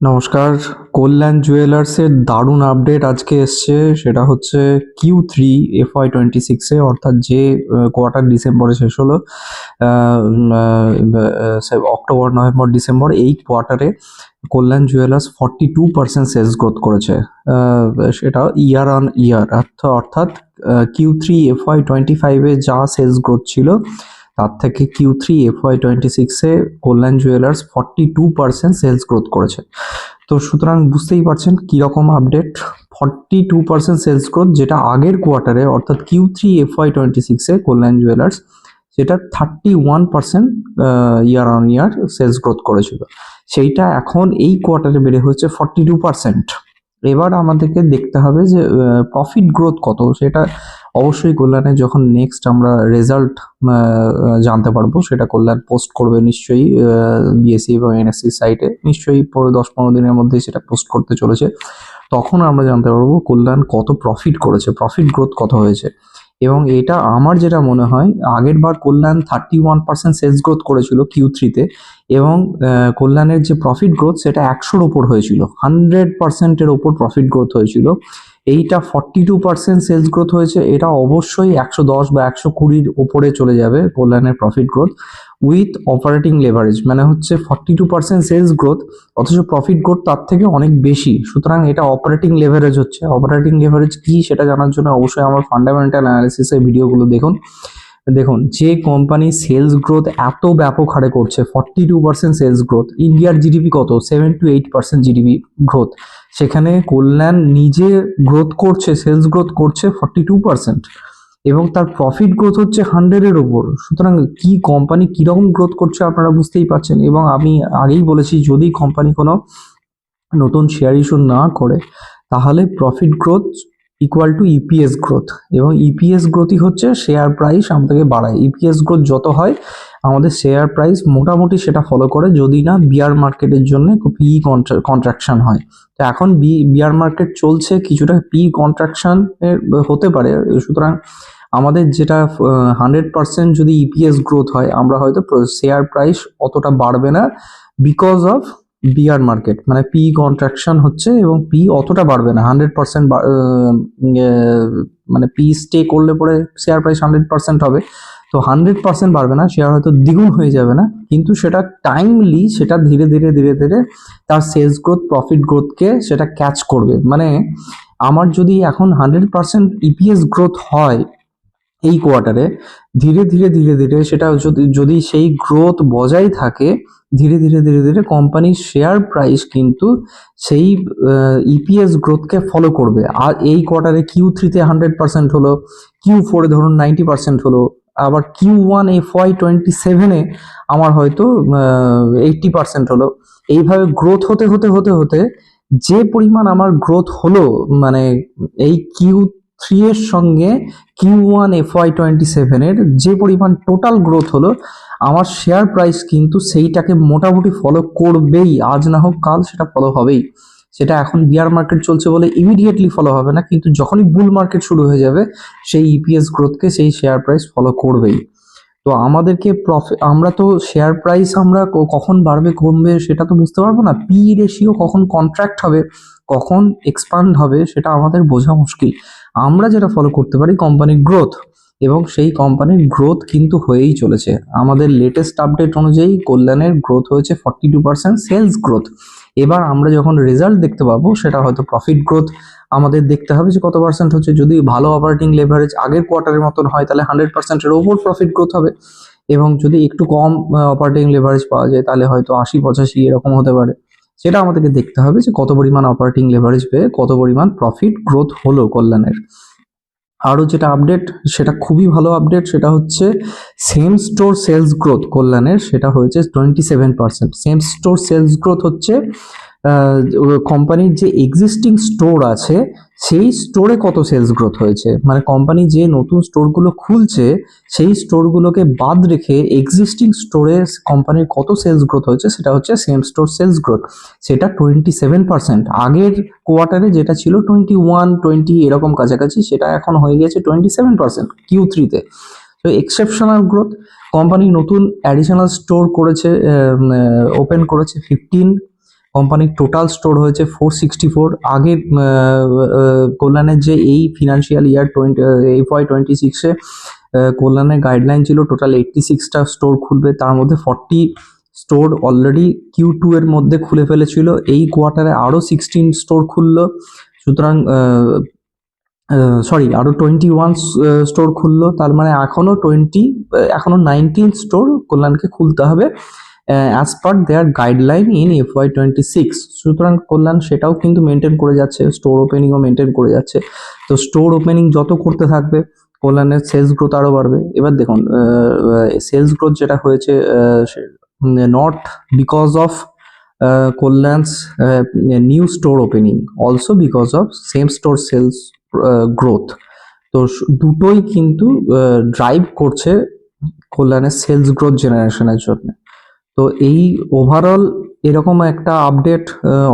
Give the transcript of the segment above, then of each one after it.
নমস্কার। কল্যাণ জুয়েলার্সের দারুণ আপডেট আজকে এসছে, সেটা হচ্ছে Q three F Y twenty সিক্সে অর্থাৎ যে কোয়ার্টার ডিসেম্বরে শেষ হলো অক্টোবর, নভেম্বর, ডিসেম্বর, এই কোয়ার্টারে Kalyan jewellers forty two percent sales growth করেছে। সেটা ইয়ার অন ইয়ার অর্থাৎ Q three F Y twenty ফাইভে যা সেলস গ্রোথ ছিল তার থেকে Q three F Y twenty সিক্সে Kalyan jewellers forty two percent sales growth করেছে। তো সুতরাং বুঝতেই পারছেন কীরকম update forty two percent sales growth যেটা আগের কোয়ার্টারে অর্থাৎ Q three F Y twenty সিক্সে কল্যাণ জুয়েলার্স সেটা thirty one percent year on year sales growth করেছিল। সেইটা এখন এই কোয়ার্টারে বেড়ে হয়েছে ফর্টি টু পার্সেন্ট এবার আমাদেরকে দেখতে হবে যে প্রফিট গ্রোথ কত? সেটা অবশ্যই কল্যাণে যখন নেক্সট আমরা রেজাল্ট জানতে পারব, সেটা কল্যাণ পোস্ট করবে নিশ্চয়ই বিএসসি এবং এনএসসি সাইটে নিশ্চয়ই পরে দশ পনেরো দিনের মধ্যেই সেটা পোস্ট করতে চলেছে। তখন আমরা জানতে পারব কল্যাণ কত প্রফিট করেছে প্রফিট গ্রোথ কত হয়েছে। এবং এটা আমার যেটা মনে হয়, আগের বার Kalyan thirty one percent sales growth করেছিল কিউ থ্রিতে এবং কল্যাণের যে প্রফিট গ্রোথ সেটা একশোর ওপর হয়েছিল। হান্ড্রেড পার্সেন্টের ওপর প্রফিট গ্রোথ হয়েছিল। এইটা forty two percent sales growth হয়েছে। এটা অবশ্যই একশো দশ বা একশো কুড়ির ওপরে চলে যাবে কল্যাণের profit growth with operating leverage মানে হচ্ছে forty two percent sales growth অথচ প্রফিট গ্রোথ তার থেকে অনেক বেশি। সুতরাং এটা অপারেটিং লেভারেজ হচ্ছে। অপারেটিং লেভারেজ কি সেটা জানার জন্য অবশ্যই আমার ফান্ডামেন্টাল অ্যানালিসিসের ভিডিওগুলো দেখুন। দেখুন, যে কোম্পানি সেলস গ্রোথ এত ব্যাপক হারে করছে forty two percent sales growth ইন্ডিয়ার জিডিপি কত? Seven to eight percent GDP growth সেখানে কল্যাণ নিজে গ্রোথ করছে সেলস গ্রোথ করছে ফর্টি টু পার্সেন্ট এবং তার প্রফিট গ্রোথ হচ্ছে হান্ড্রেডের ওপর সুতরাং কি কোম্পানি কীরকম গ্রোথ করছে আপনারা বুঝতেই পারছেন এবং আমি আগেই বলেছি, যদি কোম্পানি কোনো নতুন শেয়ার ইস্যু না করে, তাহলে profit growth equal to EPS growth এবং ইপিএস গ্রোথই হচ্ছে শেয়ার প্রাইস আমাদেরকে বাড়ায়। ইপিএস গ্রোথ যত হয় আমাদের শেয়ার প্রাইস মোটামুটি সেটা ফলো করে, যদি না বিয়ার মার্কেটের জন্য পি কন্ট্রাকশন হয়। তো এখন বি বিয়ার মার্কেট চলছে, কিছুটা পি কন্ট্রাকশন হতে পারে। সুতরাং আমাদের যেটা হান্ড্রেড পার্সেন্ট যদি ইপিএস গ্রোথ হয়, আমরা হয়তো শেয়ার প্রাইস অতটা বাড়বে না বিকজ অফ বিয়ার মার্কেট মানে পি কন্ট্রাকশন হচ্ছে এবং পি অতটা বাড়বে না। হান্ড্রেড পার্সেন্ট মানে পি স্টে করলে পরে শেয়ার প্রাইস হান্ড্রেড পার্সেন্ট হবে। তো হান্ড্রেড পার্সেন্ট বাড়বে না শেয়ার হয়তো দ্বিগুণ হয়ে যাবে না, কিন্তু সেটা টাইমলি সেটা ধীরে ধীরে ধীরে ধীরে তার সেলস গ্রোথ প্রফিট গ্রোথকে সেটা ক্যাচ করবে। মানে আমার যদি এখন হান্ড্রেড পার্সেন্ট ইপিএস গ্রোথ হয় এই কোয়ার্টারে ধীরে ধীরে ধীরে ধীরে সেটা যদি যদি সেই গ্রোথ বজায় থাকে, ধীরে ধীরে ধীরে ধীরে কোম্পানির শেয়ার প্রাইস কিন্তু সেই ইপিএস গ্রোথকে ফলো করবে। আর এই কোয়ার্টারে কিউ থ্রিতে হান্ড্রেড পার্সেন্ট হলো কিউ ফোরে ধরুন নাইনটি পার্সেন্ট হলো আবার Q one F Y twenty সেভেনে আমার হয়তো এইটটি পার্সেন্ট হলো। এইভাবে গ্রোথ হতে হতে হতে হতে যে পরিমাণ আমার গ্রোথ হলো মানে এই কিউ থ্রি এর সঙ্গে Q one F Y twenty সেভেনের যে পরিমাণ টোটাল গ্রোথ হলো, আমার শেয়ার প্রাইস কিন্তু সেইটাকে মোটামুটি ফলো করবেই। আজ না হোক কাল সেটা ফলো হবেই। সেটা এখন বিয়ার মার্কেট চলছে বলে ইমিডিয়েটলি ফলো হবে না, কিন্তু যখনই বুল মার্কেট শুরু হয়ে যাবে, সেই ইপিএস গ্রোথকে সেই শেয়ার প্রাইস ফলো করবেই। তো আমাদেরকে প্রফিট আমরা তো শেয়ার প্রাইস আমরা কখন বাড়বে, কমবে সেটা তো বুঝতে পারব না। পি রেশিও কখন কন্ট্রাক্ট হবে, কখন এক্সপান্ড হবে সেটা আমাদের বোঝা মুশকিল। আমরা যেটা ফলো করতে পারি কোম্পানির গ্রোথ এবং সেই কোম্পানির গ্রোথ কিন্তু হয়েই চলেছে। আমাদের লেটেস্ট আপডেট অনুযায়ী কল্যাণের গ্রোথ হয়েছে forty two percent sales growth এবার আমরা যখন রেজাল্ট দেখতে পাবো, সেটা হয়তো প্রফিট গ্রোথ আমাদের দেখতে হবে যে কত পার্সেন্ট হচ্ছে। যদি ভালো অপারেটিং লেভারেজ আগের কোয়ার্টারের মতন হয়, তাহলে হান্ড্রেড পার্সেন্টের ওপর প্রফিট গ্রোথ হবে। এবং যদি একটু কম অপারেটিং লেভারেজ পাওয়া যায়, তাহলে হয়তো আশি, পঁচাশি এরকম হতে পারে। সেটা আমাদেরকে দেখতে হবে যে কত পরিমাণ অপারেটিং লেভারেজ পেয়ে কত পরিমাণ প্রফিট গ্রোথ হলো কল্যাণের। আরও যেটা আপডেট সেটা খুবই ভালো আপডেট সেটা হচ্ছে সেম স্টোর সেলস গ্রোথ কল্যাণের, সেটা হয়েছে twenty seven percent same store sales growth হচ্ছে কোম্পানির যে এক্সিস্টিং স্টোর আছে, সেই স্টোরে কত সেলস গ্রোথ হয়েছে? মানে কোম্পানি যে নতুন স্টোরগুলো খুলছে, সেই স্টোরগুলোকে বাদ রেখে এক্সিস্টিং স্টোরে কোম্পানির কত সেলস গ্রোথ হয়েছে, সেটা হচ্ছে সেম স্টোর সেলস গ্রোথ সেটা টোয়েন্টি সেভেন পার্সেন্ট আগের কোয়ার্টারে যেটা ছিল টোয়েন্টি ওয়ান টোয়েন্টি এরকম কাছাকাছি, সেটা এখন হয়ে গেছে টোয়েন্টি সেভেন পার্সেন্ট কিউ থ্রিতে তো এক্সেপশনাল গ্রোথ কোম্পানি নতুন অ্যাডিশনাল স্টোর করেছে ওপেন করেছে ফিফটিন কোম্পানির টোটাল স্টোর হয়েছে ফোর সিক্সটি ফোর আগে কল্যাণের যে এই financial year twenty F Y twenty সিক্সে কল্যাণের গাইডলাইন ছিল টোটাল এইটটি সিক্সটা স্টোর খুলবে। তার মধ্যে forty store already Q two এর মধ্যে খুলে ফেলেছিল। এই কোয়ার্টারে আরও সিক্সটিন স্টোর খুললো। সুতরাং সরি আরও টোয়েন্টি ওয়ান স্টোর খুললো। তার মানে এখনও টোয়েন্টি এখনও নাইনটিন স্টোর কল্যাণকে খুলতে হবে। As per their guideline in F Y twenty six সুতরাং কল্যাণ সেটাও কিন্তু মেনটেন করে যাচ্ছে স্টোর ওপেনিংও মেনটেন করে যাচ্ছে। তো স্টোর ওপেনিং যত করতে থাকবে, কল্যাণের সেলস গ্রোথ আরও বাড়বে। এবার দেখুন সেলস গ্রোথ যেটা হয়েছে not because of Kalyan's new store opening also because of same store sales growth তো দুটোই কিন্তু ড্রাইভ করছে কল্যাণের সেলস গ্রোথ জেনারেশনের জন্য। তো এই ওভারঅল এরকম একটা আপডেট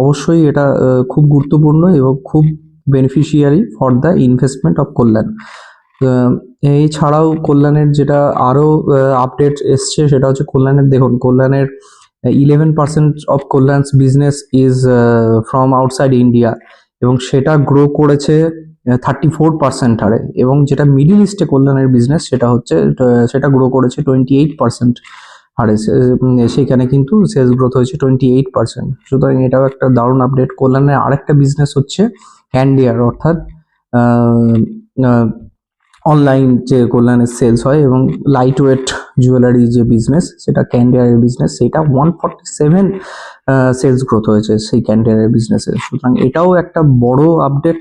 অবশ্যই এটা খুব গুরুত্বপূর্ণ এবং খুব beneficiary for the investment of Kalyan. এছাড়াও কল্যাণের যেটা আরও আপডেট এসছে সেটা হচ্ছে কল্যাণের, দেখুন, কল্যাণের eleven percent of Kalyan's business is from outside India এবং সেটা গ্রো করেছে থার্টি ফোর পার্সেন্ট হারে এবং যেটা মিডিল ইস্টে কল্যাণের বিজনেস সেটা হচ্ছে সেটা গ্রো করেছে টোয়েন্টি এইট পার্সেন্ট উম, সেখানে কিন্তু সেলস গ্রোথ হয়েছে টোয়েন্টি এইট পার্সেন্ট সুতরাং এটাও একটা দারুণ আপডেট কল্যাণের আরেকটা বিজনেস হচ্ছে হ্যান্ডিয়ার অর্থাৎ অনলাইন যে কল্যাণের সেলস হয় এবং লাইট ওয়েট জুয়েলারি যে বিজনেস সেটা ক্যান্ডিয়ারের বিজনেস সেটা one forty seven sales growth হয়েছে সেই ক্যান্ডিয়ারের বিজনেসে সুতরাং এটাও একটা বড় আপডেট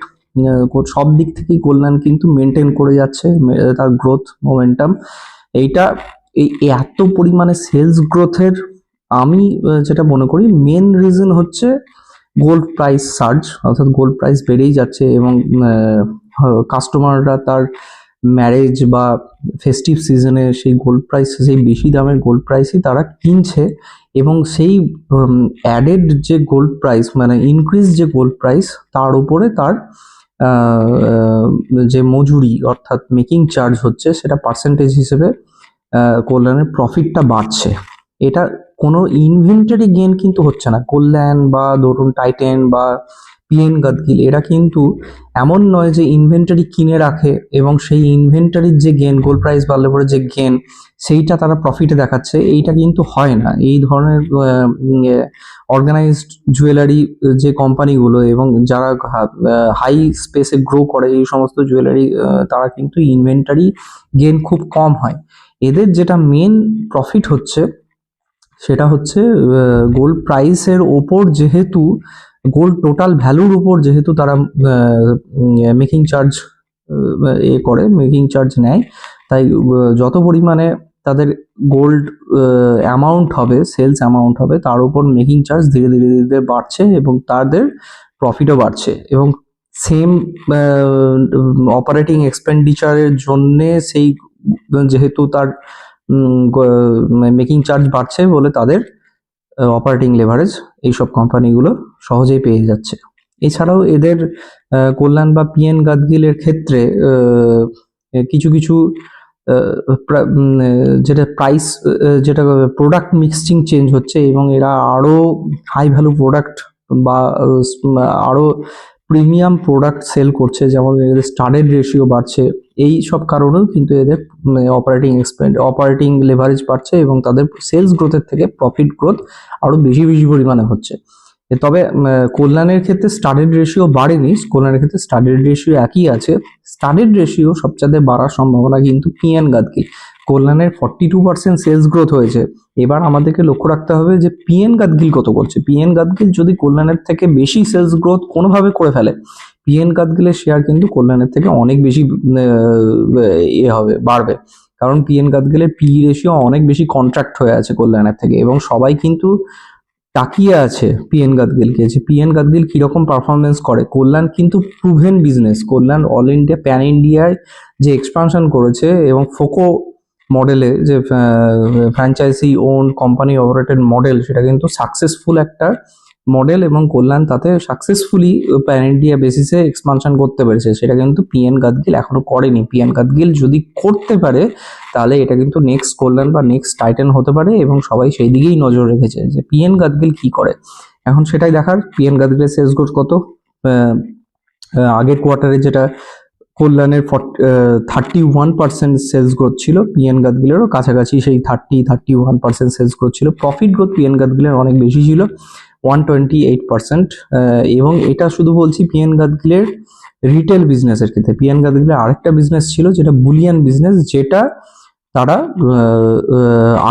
সব দিক থেকেই কল্যাণ কিন্তু মেনটেন করে যাচ্ছে তার গ্রোথ মোমেন্টাম এইটা এই এত পরিমাণে সেলস গ্রোথের আমি যেটা মনে করি মেন রিজন হচ্ছে গোল্ড প্রাইস সার্জ অর্থাৎ গোল্ড প্রাইস বেড়েই যাচ্ছে এবং কাস্টমাররা তার ম্যারেজ বা ফেস্টিভ সিজনে সেই গোল্ড প্রাইস সেই বেশি দামের গোল্ড প্রাইসই তারা কিনছে এবং সেই অ্যাডেড যে গোল্ড প্রাইস মানে ইনক্রিজ যে গোল্ড প্রাইস তার উপরে তার যে মজুরি, অর্থাৎ মেকিং চার্জ হচ্ছে, সেটা পার্সেন্টেজ হিসেবে কল্যাণের প্রফিটটা বাড়ছে। এটা কোনো ইনভেন্টারি গেন কিন্তু হচ্ছে না। কল্যাণ বা ধরুন টাইটেন বা পিএন গাদগিল এরা কিন্তু এমন নয় যে ইনভেন্টারি কিনে রাখে এবং সেই ইনভেন্টারির যে গেন গোল্ড প্রাইস বাড়লে পরে যে গেন সেইটা তারা প্রফিটে দেখাচ্ছে। এইটা কিন্তু হয় না। এই ধরনের অর্গানাইজড জুয়েলারি যে কোম্পানিগুলো এবং যারা হাই স্পেসে গ্রো করে, এই সমস্ত জুয়েলারি তারা কিন্তু ইনভেন্টারি গেন খুব কম হয়। এদের যেটা মেন প্রফিট হচ্ছে, সেটা হচ্ছে গোল্ড প্রাইসের ওপর যেহেতু গোল্ড টোটাল ভ্যালুর উপর যেহেতু তারা মেকিং চার্জ এ করে মেকিং চার্জ নেয়, তাই যত পরিমাণে তাদের গোল্ড অ্যামাউন্ট হবে সেলস অ্যামাউন্ট হবে, তার উপর মেকিং চার্জ ধীরে ধীরে ধীরে ধীরে বাড়ছে এবং তাদের প্রফিটও বাড়ছে এবং সেম অপারেটিং এক্সপেন্ডিচারের জন্যে সেই যেহেতু তার মেকিং চার্জ বাড়ছে বলে তাদের অপারেটিং লেভারেজ এইসব কোম্পানিগুলো সহজেই পেয়ে যাচ্ছে। এছাড়াও এদের কল্যাণ বা পিএন গাদগিলের ক্ষেত্রে কিছু কিছু যেটা প্রাইস যেটা প্রোডাক্ট মিক্সিং চেঞ্জ হচ্ছে এবং এরা আরও হাই ভ্যালু প্রোডাক্ট বা আরও প্রিমিয়াম প্রোডাক্ট সেল করছে। যেমন এদের স্টার্টেড রেশিও বাড়ছে। এই সব কারণেও কিন্তু এদের অপারেটিং এক্সপেন্ড অপারেটিং লেভারেজ বাড়ছে এবং তাদের সেলস গ্রোথের থেকে প্রফিট গ্রোথ আরও বেশি বেশি পরিমাণে হচ্ছে। তবে কল্যাণের ক্ষেত্রে স্টার্টেড রেশিও বাড়েনি, কল্যাণের ক্ষেত্রে স্টার্টেড রেশিও একই আছে। স্টার্টেড রেশিও সবচেয়ে বাড়ার সম্ভাবনা কিন্তু পিএন গাদকি কল্যাণের forty two percent sales growth হয়েছে। এবার আমাদেরকে লক্ষ্য রাখতে হবে যে পিএন গাদগিল কত করছে। পিএন গাদগিল যদি কল্যাণের থেকে বেশি সেলস গ্রোথ কোনোভাবে করে ফেলে পিএন গাদগিলের শেয়ার কিন্তু কল্যাণের থেকে অনেক বেশি ইয়ে হবে, বাড়বে। কারণ পিএন গাদগিলের পি রেশিও অনেক বেশি কন্ট্রাক্ট হয়ে আছে কল্যাণের থেকে এবং সবাই কিন্তু তাকিয়ে আছে পিএন গাদগিলকে যে পিএন গাদগিল কীরকম পারফরমেন্স করে। কল্যাণ কিন্তু proven business Kalyan all India pan ইন্ডিয়ায় যে এক্সপানশন করেছে এবং ফোকো মডেলে যে franchise own company operated model সেটা কিন্তু সাকসেসফুল একটা মডেল এবং কল্যাণ তাতে সাকসেসফুলি প্যান ইন্ডিয়া বেসিসে এক্সপানশন করতে পেরেছে। সেটা কিন্তু পিএন গাদগিল এখনও করেনি। পিএন গাদগিল যদি করতে পারে, তাহলে এটা কিন্তু নেক্সট কল্যাণ বা নেক্সট টাইটেন হতে পারে এবং সবাই সেই দিকেই নজর রেখেছে যে পিএন গাদগিল কি করে। এখন সেটাই দেখার পিএন গাদগিলের সেলস গ্রোথ কত? আগের কোয়ার্টারে যেটা কল্যাণের thirty one percent sales growth ছিল পিএন গাদগিলেরও কাছাকাছি সেই thirty thirty one percent sales growth ছিল প্রফিট গ্রোথ পিএন গাদগিলের অনেক বেশি ছিল। ওয়ান টোয়েন্টি এইট পার্সেন্ট এবং এটা শুধু বলছি পিএন গাদগিলের রিটেল বিজনেসের ক্ষেত্রে। পিএন গাদগিলের আরেকটা বিজনেস ছিল যেটা বুলিয়ান বিজনেস যেটা তারা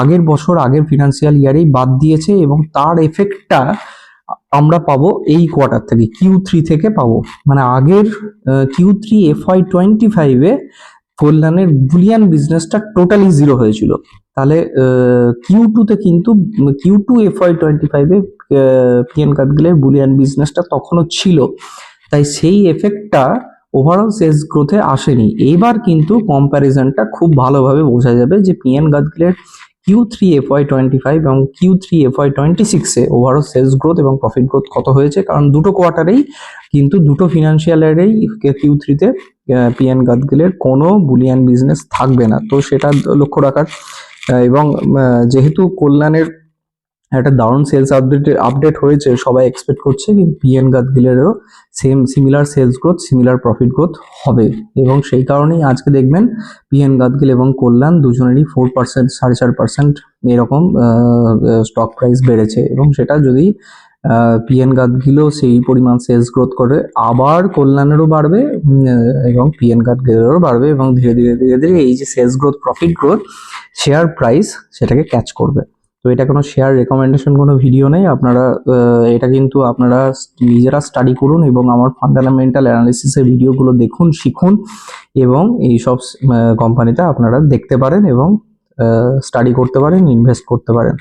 আগের বছর, আগের ফিনান্সিয়াল ইয়ারেই বাদ দিয়েছে এবং তার এফেক্টটা আমরা পাবো এই কোয়ার্টার থেকে কিউ থ্রি থেকে পাবো। মানে আগের Q three F I twenty ফাইভে কল্যাণের বুলিয়ান বিজনেসটা টোটালি জিরো হয়েছিল। তাহলে কিউ টুতে কিন্তু Q two F I twenty ফাইভে পিএন কাদগিলের বুলিয়ান বিজনেসটা তখনও ছিল। তাই সেই এফেক্টটা ওভারঅল সেলস গ্রোথে আসেনি। এবার কিন্তু কম্প্যারিজনটা খুব ভালোভাবে বোঝা যাবে যে PN গাদগিলের Q three F Y twenty five এবং Q three F Y twenty সিক্সে ওভারঅল সেলস গ্রোথ এবং প্রফিট গ্রোথ কত হয়েছে? কারণ দুটো কোয়ার্টারেই কিন্তু, দুটো ফিনান্সিয়াল ইয়ারেই কিউ থ্রিতে পিএন গাদগিলের কোনো বুলিয়ান বিজনেস থাকবে না। তো সেটা লক্ষ্য রাখার এবং যেহেতু কল্যাণের একটা দারুণ সেলস আপডেট আপডেট হয়েছে, সবাই এক্সপেক্ট করছে কিন্তু PN গাদগিলেরও same similar sales growth similar profit growth হবে। এবং সেই কারণেই আজকে দেখবেন পিএন গাদগিল এবং কল্যাণ দুজনেরই ফোর পার্সেন্ট সাড়ে চার পার্সেন্ট এরকম স্টক প্রাইস বেড়েছে। এবং সেটা যদি পিএন গাদগিলও সেই পরিমাণ সেলস গ্রোথ করে। আবার কল্যাণেরও বাড়বে এবং পিএন গাদগিলেরও বাড়বে, এবং ধীরে ধীরে ধীরে ধীরে এই যে sales growth profit growth share price সেটাকে ক্যাচ করবে। তো এটা কোনো শেয়ার রেকমেন্ডেশন কোনো ভিডিও নেই। আপনারা এটা কিন্তু আপনারা নিজেরা স্টাডি করুন এবং আমার ফান্ডামেন্টাল অ্যানালিসিসের ভিডিওগুলো দেখুন, শিখুন, এবং এই সব কোম্পানিতে আপনারা দেখতে পারেন এবং স্টাডি করতে পারেন ইনভেস্ট করতে পারেন।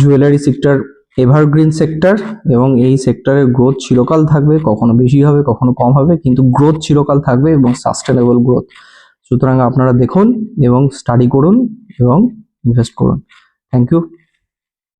জুয়েলারি সেক্টর এভারগ্রিন সেক্টর এবং এই সেক্টরের গ্রোথ চিরকাল থাকবে, কখনো বেশি হবে, কখনো কম হবে, কিন্তু গ্রোথ চিরকাল থাকবে এবং সাস্টেনেবল গ্রোথ সুতরাং আপনারা দেখুন এবং স্টাডি করুন এবং ইনভেস্ট করুন। Thank you